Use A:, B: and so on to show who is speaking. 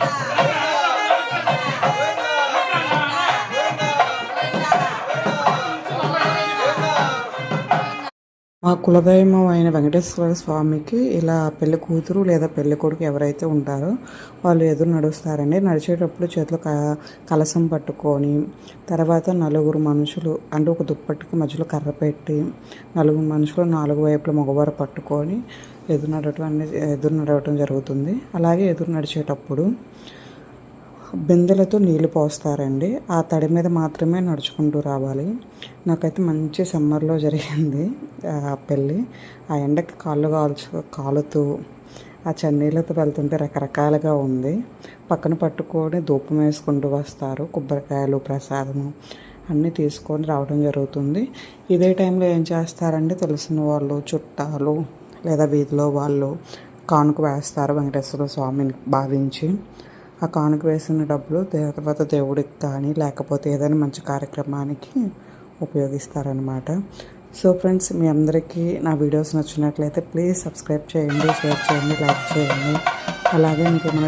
A: Yeah. మా కులదైవం అయిన వెంకటేశ్వర స్వామికి ఇలా పెళ్ళి కూతురు లేదా పెళ్ళి కొడుకు ఎవరైతే ఉంటారో వాళ్ళు ఎదురు నడుస్తారండి. నడిచేటప్పుడు చేతిలో క కలసం పట్టుకొని తర్వాత నలుగురు మనుషులు అంటే ఒక దుప్పటికి మధ్యలో కర్ర పెట్టి నలుగురు మనుషులు నాలుగు వైపుల మగవారు పట్టుకొని ఎదురు నడవటం అనేది ఎదురు నడవటం జరుగుతుంది. అలాగే ఎదురు నడిచేటప్పుడు బిందెలతో నీళ్ళు పోస్తారండి. ఆ తడి మీద మాత్రమే నడుచుకుంటూ రావాలి. నాకైతే మంచి సమ్మర్లో జరిగింది ఆ పెళ్ళి. ఆ ఎండకి కాళ్ళు కాల్చు కాలుతూ ఆ చన్నీళ్ళతో వెళ్తుంటే రకరకాలుగా ఉంది. పక్కన పట్టుకొని ధూపం వేసుకుంటూ వస్తారు కొబ్బరికాయలు ప్రసాదము అన్నీ తీసుకొని రావడం జరుగుతుంది. ఇదే టైంలో ఏం చేస్తారంటే తెలిసిన వాళ్ళు చుట్టాలు లేదా వీధిలో వాళ్ళు కానుక వేస్తారు వెంకటేశ్వర స్వామిని భావించి. ఆ కానుక వేసిన డబ్బులు తర్వాత దేవుడికి కానీ లేకపోతే ఏదైనా మంచి కార్యక్రమానికి ఉపయోగిస్తారనమాట సో ఫ్రెండ్స్ మీ అందరికీ నా వీడియోస్ నచ్చినట్లయితే ప్లీజ్ సబ్స్క్రైబ్ చేయండి షేర్ చేయండి లైక్ చేయండి. అలాగే మీకు ఏమైనా